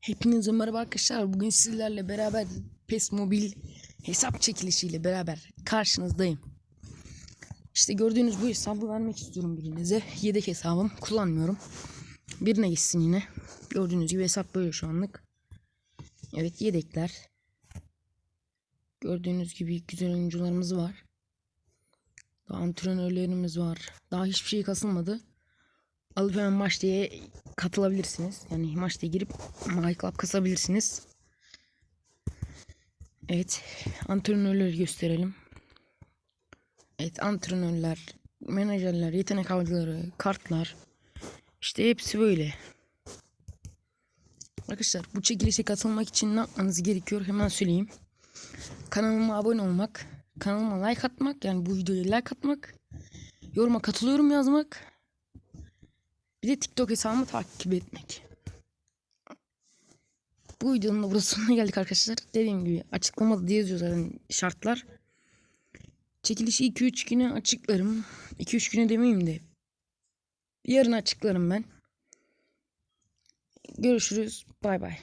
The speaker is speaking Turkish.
Hepinize merhaba arkadaşlar. Bugün sizlerle beraber PES Mobil hesap çekilişiyle beraber karşınızdayım. İşte gördüğünüz bu hesabı vermek istiyorum birinize. Yedek hesabım. Kullanmıyorum. Birine gitsin yine. Gördüğünüz gibi hesap böyle şu anlık. Evet yedekler. Gördüğünüz gibi güzel oyuncularımız var. Daha antrenörlerimiz var. Daha hiçbir şey kasılmadı alıp hemen maç diye katılabilirsiniz. Yani maç diye girip My Club kasabilirsiniz. Evet. Antrenörleri gösterelim. Evet antrenörler, menajerler, yetenek avcıları, kartlar. İşte hepsi böyle. Arkadaşlar bu çekilişe katılmak için ne yapmanız gerekiyor hemen söyleyeyim. Kanalıma abone olmak, kanalıma like atmak yani bu videoya like atmak, yoruma katılıyorum yazmak bir de TikTok hesabımı takip etmek. Bu videonun da burada sonuna geldik arkadaşlar. Dediğim gibi açıklamada da yazıyor zaten şartlar. Çekilişi 2-3 güne açıklarım. 2-3 güne demeyeyim de. Yarın açıklarım ben. Görüşürüz. Bay bay.